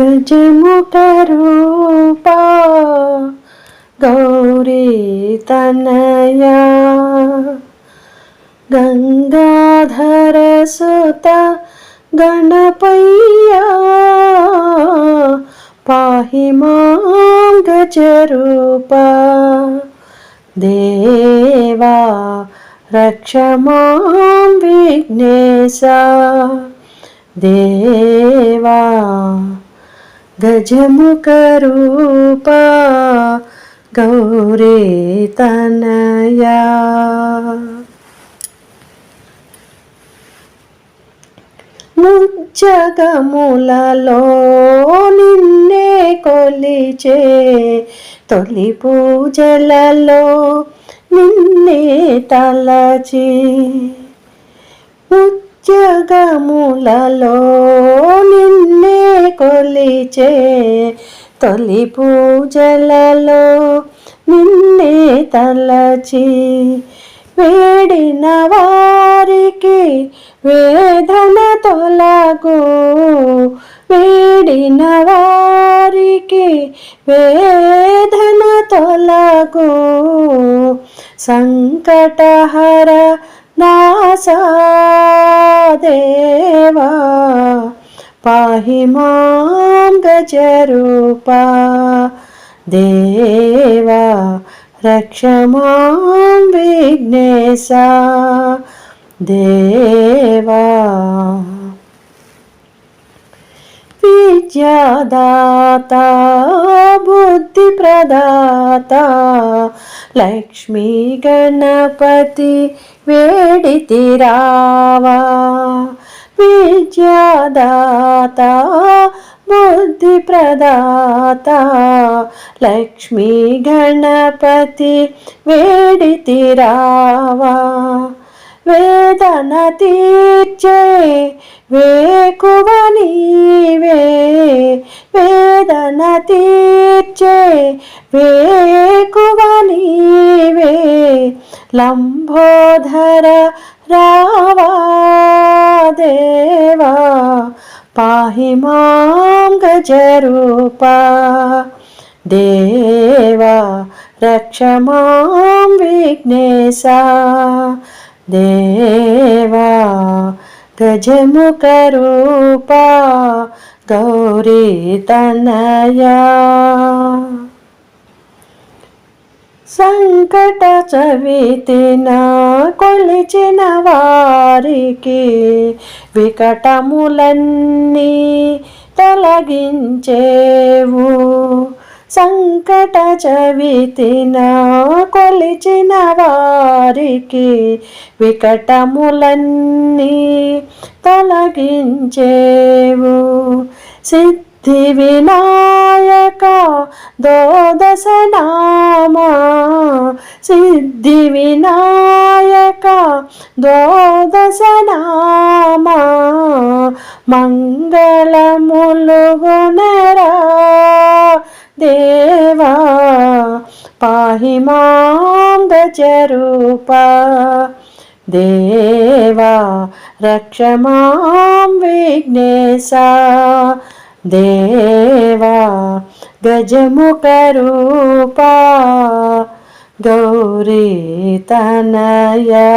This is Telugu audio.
గజముఖరూపా గౌరీ తనయా. గంగాధర సుత గణపయ్యా పాహి మాం గజరూపా దేవా రక్ష మాం విఘ్నేశా. దేవా గజముఖరూపా గౌరీ తనయా. ముజ్జగములలో నిన్నే కొలిచే తొలి పూజలలో నిన్నే తలచి. ముజ్జగములలో కొలిచే తొలి పూజలలో నిన్నే తలచి వేడిన వారికి వేదన తొలగు. వేడిన వారికి వేదన తొలగు. సంకటహర నాసా దేవా. మాం గజరూపా దేవా రక్ష మాం విఘ్నేశా. దేవా విద్యాదాత బుద్ధి ప్రదాత లక్ష్మీ గణపతి వేడితి రావా విద్యాదాత బుద్ధి ప్రదాత లక్ష్మీ గణపతి వేడితి రావా వేదన తీర్చే వేకువ నీవే వేదన తీర్చే వేకువనీవే. లంబోధర రావా దేవా పాహి మాం గజరూపా దేవా రక్ష మాం విఘ్నేశ. దేవా గజముఖ రూపా గౌరీ తనయా. సంకట చవితిన కొలిచిన వారికి వికటములన్నీ తొలగించేవు. సంకట చవితిన కొలిచిన వారికి వికటములన్నీ తొలగించేవు. సిద్ధి వినాయక దోదశనామా సిద్ధి వినాయక దోదశనామా మంగళములు గుణరా దేవా పాహి మాం గజరూపా దేవా రక్ష మాం విఘ్నేశ. దేవా గజముఖరూప గౌరీ తనయా